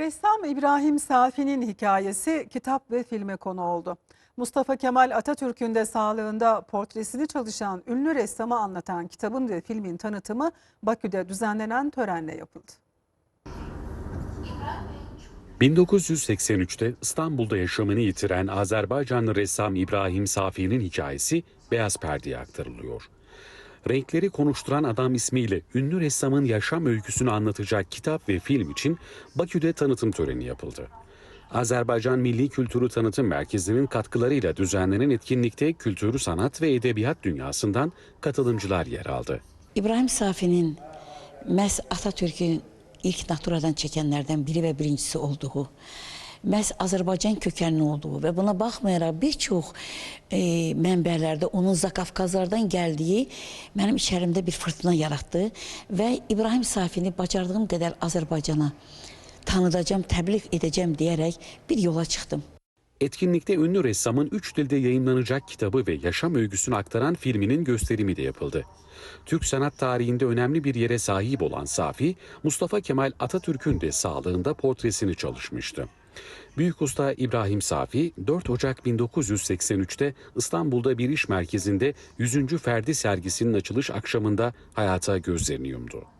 Ressam İbrahim Safi'nin hikayesi kitap ve filme konu oldu. Mustafa Kemal Atatürk'ün de sağlığında portresini çalışan ünlü ressamı anlatan kitabın ve filmin tanıtımı Bakü'de düzenlenen törenle yapıldı. 1983'te İstanbul'da yaşamını yitiren Azerbaycanlı ressam İbrahim Safi'nin hikayesi beyaz perdeye aktarılıyor. Renkleri konuşturan adam ismiyle ünlü ressamın yaşam öyküsünü anlatacak kitap ve film için Bakü'de tanıtım töreni yapıldı. Azerbaycan Milli Kültürü Tanıtım Merkezi'nin katkılarıyla düzenlenen etkinlikte kültürü, sanat ve edebiyat dünyasından katılımcılar yer aldı. İbrahim Safi'nin məhz Atatürk'ün ilk naturadan çekenlerden biri ve birincisi olduğu, məhz Azərbaycan kökenli olduğu ve buna baxmayaraq bir çox e, mənbələrdə onun Zakafkazlardan gəldiyi mənim içərimdə bir fırtına yaratdı və İbrahim Safini bacardığım qədər Azərbaycana tanıdacağım, təbliğ edəcəm deyərək bir yola çıxdım. Etkinlikte ünlü ressamın üç dilde yayınlanacak kitabı ve yaşam öyküsünü aktaran filminin gösterimi de yapıldı. Türk sanat tarihinde önemli bir yere sahip olan Safi, Mustafa Kemal Atatürk'ün de sağlığında portresini çalışmıştı. Büyük usta İbrahim Safi, 4 Ocak 1983'te İstanbul'da bir iş merkezinde 100. Ferdi sergisinin açılış akşamında hayata gözlerini yumdu.